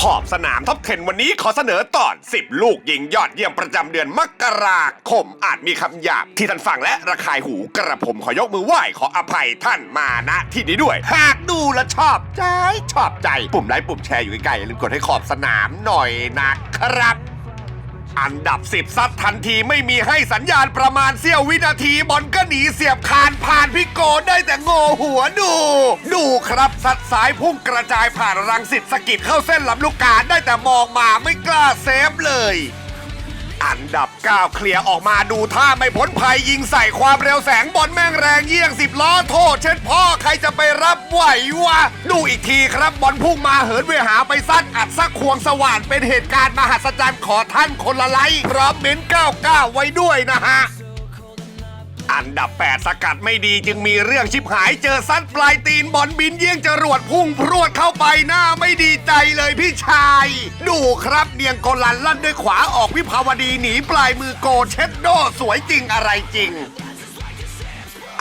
ขอบสนามท็อป10 วันนี้ขอเสนอตอน 10 ลูกยิงยอดเยี่ยมประจำเดือนมกราคม อาจมีคำหยาบที่ท่านฟังและระคายหูกระผมขอยกมือไหว้ขออภัยท่านมาณที่นี้ด้วย หากดูและชอบใจชอบใจ ปุ่มไลค์ปุ่มแชร์อยู่ใกล้ๆอย่าลืมกดให้ขอบสนามหน่อยนะครับ อันดับ 10 ซัดทันทีไม่มีให้สัญญาณประมาณเสี้ยววินาทีบอลก็หนีเสียบคานผ่านพี่โกได้แต่โงหัวดู ดูครับซัดสายพุ่งกระจายผ่านรังสิตสะกิดเข้าเส้นลำลูกกาได้แต่มองมาไม่กล้าเซฟเลย อันดับ 9 เคลียร์ออกมาดูท่าไม่พ้นภัยยิงใส่ความเร็วแสงบอลแม่งแรงเยี่ยงสิบล้อโทษ เช็ดพ่อใครจะไปรับไหววะ ดูอีกทีครับบอลพุ่งมาเหินเวหาไปซัดอัดซักควงสว่านเป็นเหตุการณ์มหัศจรรย์ขอท่านคนละไลพร้อมเม้น99 ไว้ด้วยนะฮะ อันดับ 8 สกัดไม่ดีจึงมีเรื่องชิบหายเจอซัดปลายตีนบอลบินเยี่ยงจรวดพุ่งพรวดเข้าไปหน้าไม่ดีใจเลยพี่ชาย ดูครับเนียงโกลันลั่นด้วยขวาออกวิภาวดีหนีปลายมือโกเช็ดโดสวยจริงอะไรจริง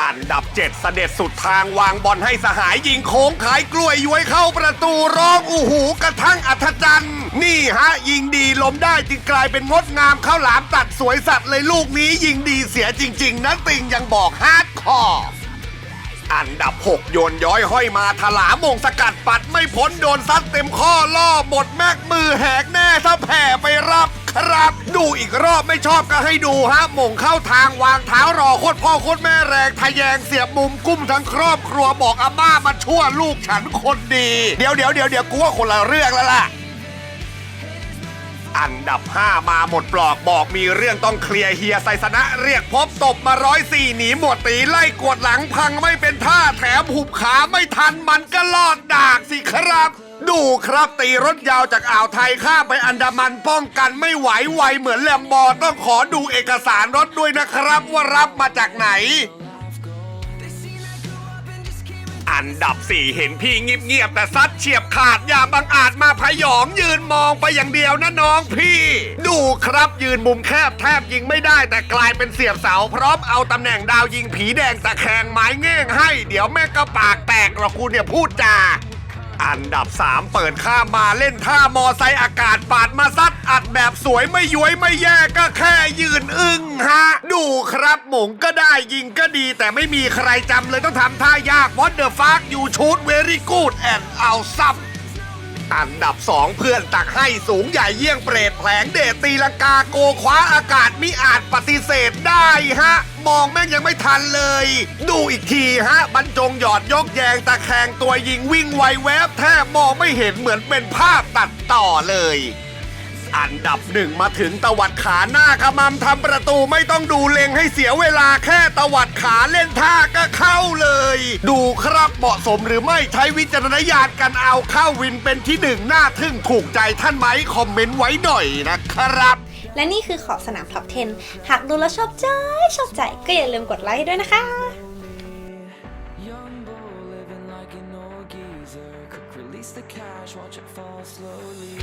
อันดับ7เสด็จสุดทางวางบอลให้สหายยิงโค้งขายกล้วยย้วยเข้าประตูร้องอูหูกระทั่งอัธจันทร์นี่ฮะ ยิงดีลมได้จึงกลายเป็นงดงามข้าวหลามตัดสวยสัตว์เลยลูกนี้ยิงดีเสียจริง ๆ นะติงยังบอกฮาร์ดคอร์อันดับ 6 โยนย้อยห้อยมาถลามงสกัดปัดไม่พ้นโดนซัดเต็มข้อล่อบดแมกมือแหกแน่ถ้าแผ่ไปรับครับ ดูอีกรอบไม่ชอบก็ให้ดูฮะมงเข้าทางวางเท้ารอโคตรพ่อโคตรแม่แรงทะแยงเสียบมุมกุ้มทั้งครอบครัวบอกอาม่ามาชั่วลูกฉันคนดี เดี๋ยวเดี๋ยวเดี๋ยวเดี๋ยวกูว่าคนละเรื่องแล้วล่ะ อันดับ 5 มาหมดปลอกบอกมีเรื่องต้องเคลียร์เฮียไซสนะ เรียกพบตบมาร้อยสี่หนีหมวดตีไล่กวดหลังพังไม่เป็นท่าแถมหุบขาไม่ทันมันก็ลอดดากสิครับ ดูครับตีรถยาวจากอ่าวไทยข้ามไปอันดามันป้องกันไม่ไหวไวเหมือนแลมบอร์ต้องขอดูเอกสารรถด้วยนะครับว่ารับมาจากไหน อันดับ4เห็นพี่เงียบๆแต่ซัดเฉียบขาดอย่าบังอาจมาพยองยืนมองไปอย่างเดียวนะน้องพี่ ดูครับยืนมุมแคบแทบยิงไม่ได้แต่กลายเป็นเสียบเสา พร้อมเอาตำแหน่งดาวยิงผีแดงตะแคงไม้เง่งให้ เดี๋ยวแม่ก็ปากแตกหรอกกูเนี่ยพูดจา อันดับ 3 เปิดข้ามมาเล่นท่ามอไซค์อากาศปาดมาซัดอัดแบบสวยไม่ย้วยไม่แย่ก็แค่ยืนอึ้งฮะ ดูครับหมงก็ได้ยิงก็ดี แต่ไม่มีใครจำเลยต้องทำท่ายาก What the fuck you shoot very good and awesome อันดับ อันดับสองเพื่อนตักให้สูงใหญ่เยี่ยงเปรตแผลงเดชตีลังกาโกคว้าอากาศมิอาจปฏิเสธได้ฮะ มองแม่งยังไม่ทันเลย ดูอีกทีฮะ บรรจงหยอดยกแยงตะแคงตัวยิงวิ่งไวแวบแทบมองไม่เห็นเหมือนเป็นภาพตัดต่อเลย อันดับหนึ่งมาถึงตวัดขาหน้าขมำทำประตูไม่ต้องดูเล็งให้เสียเวลาแค่ตวัดขาเล่นท่าก็เข้าเลย ดูครับเหมาะสมหรือไม่ใช้วิจารณญาณกันเอาเข้าวินเป็นที่หนึ่งหน้าทึ่งถูกใจท่านไหมคอมเมนต์ไว้หน่อยนะครับและนี่คือขอบสนามท็อป 10 หากดูแล้วชอบใจ ชอบใจ ก็อย่าลืมกดไลค์ด้วยนะคะ Young bull living like an old geezer. Quick release the cash, watch it fall slowly.